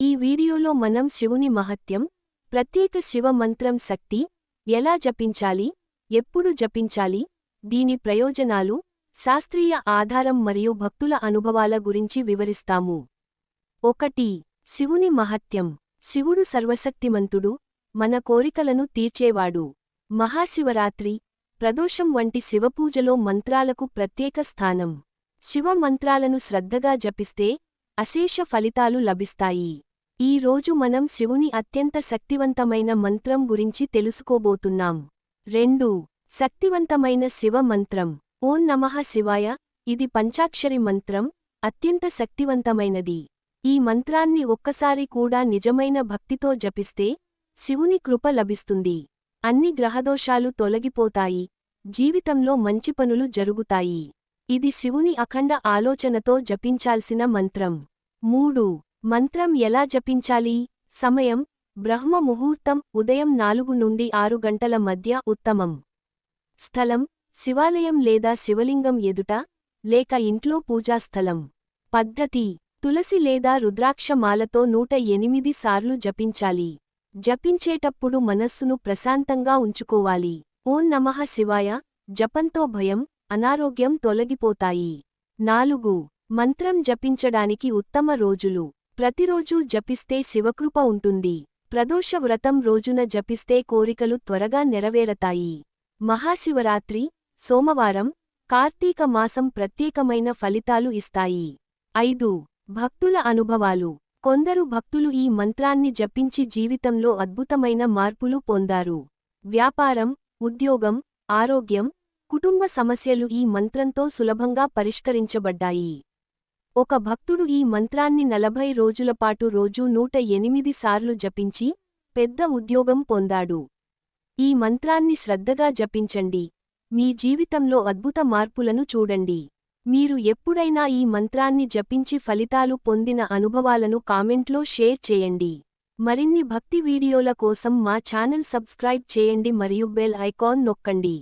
ఈ వీడియోలో మనం శివుని మహత్యం ప్రత్యేక శివ మంత్రం శక్తి ఎలా జపించాలి ఎప్పుడు జపించాలి దీని ప్రయోజనాలు శాస్త్రీయ ఆధారం మరియు భక్తుల అనుభవాల గురించి వివరిస్తాము. ఒకటి శివుని మహత్యం. శివుడు సర్వశక్తిమంతుడు మన కోరికలను తీర్చేవాడు. మహాశివరాత్రి ప్రదోషం వంటి శివపూజలో మంత్రాలకు ప్రత్యేక స్థానం. శివ మంత్రాలను శ్రద్ధగా జపిస్తే అశేష ఫలితాలు లభిస్తాయి. ఈ రోజు మనం శివుని అత్యంత శక్తివంతమైన మంత్రం గురించి తెలుసుకోబోతున్నాం. రెండు శక్తివంతమైన శివ మంత్రం. ఓం నమః శివాయ. ఇది పంచాక్షరి మంత్రం అత్యంత శక్తివంతమైనది. ఈ మంత్రాన్ని ఒక్కసారి కూడా నిజమైన భక్తితో జపిస్తే శివుని కృప లభిస్తుంది. అన్ని గ్రహదోషాలు తొలగిపోతాయి. జీవితంలో మంచి పనులు జరుగుతాయి. ఇది శివుని అఖండ ఆలోచనతో జపించాల్సిన మంత్రం. మూడు మంత్రం ఎలా జపించాలి? సమయం బ్రహ్మ ముహూర్తం ఉదయం నాలుగు నుండి ఆరు గంటల మధ్య ఉత్తమం. స్థలం శివాలయం లేదా శివలింగం ఎదుట లేక ఇంట్లో పూజాస్థలం పద్ధతి తులసి లేదా రుద్రాక్ష మాలతో నూట ఎనిమిది సార్లు జపించాలి. జపించేటప్పుడు మనస్సును ప్రశాంతంగా ఉంచుకోవాలి. ఓం నమః శివాయ జపంతో భయం అనారోగ్యం తొలగిపోతాయి. నాలుగు మంత్రం జపించడానికి ఉత్తమ రోజులు. ప్రతిరోజూ జపిస్తే శివకృప ఉంటుంది. ప్రదోష వ్రతం రోజున జపిస్తే కోరికలు త్వరగా నెరవేరతాయి. మహాశివరాత్రి సోమవారం కార్తీక మాసం ప్రత్యేకమైన ఫలితాలు ఇస్తాయి. ఐదు. భక్తుల అనుభవాలు. కొందరు భక్తులు ఈ మంత్రాన్ని జపించి జీవితంలో అద్భుతమైన మార్పులు పొందారు. వ్యాపారం ఉద్యోగం ఆరోగ్యం కుటుంబ సమస్యలు ఈ మంత్రంతో సులభంగా పరిష్కరించబడ్డాయి. ఒక భక్తుడు ఈ మంత్రాన్ని నలభై రోజులపాటు రోజూ నూట ఎనిమిది సార్లు జపించి పెద్ద ఉద్యోగం పొందాడు. ఈ మంత్రాన్ని శ్రద్ధగా జపించండి. మీ జీవితంలో అద్భుత మార్పులను చూడండి. మీరు ఎప్పుడైనా ఈ మంత్రాన్ని జపించి ఫలితాలు పొందిన అనుభవాలను కామెంట్లో షేర్ చేయండి. మరిన్ని భక్తి వీడియోల కోసం మా ఛానల్ సబ్స్క్రైబ్ చేయండి మరియు బెల్ ఐకాన్ నొక్కండి.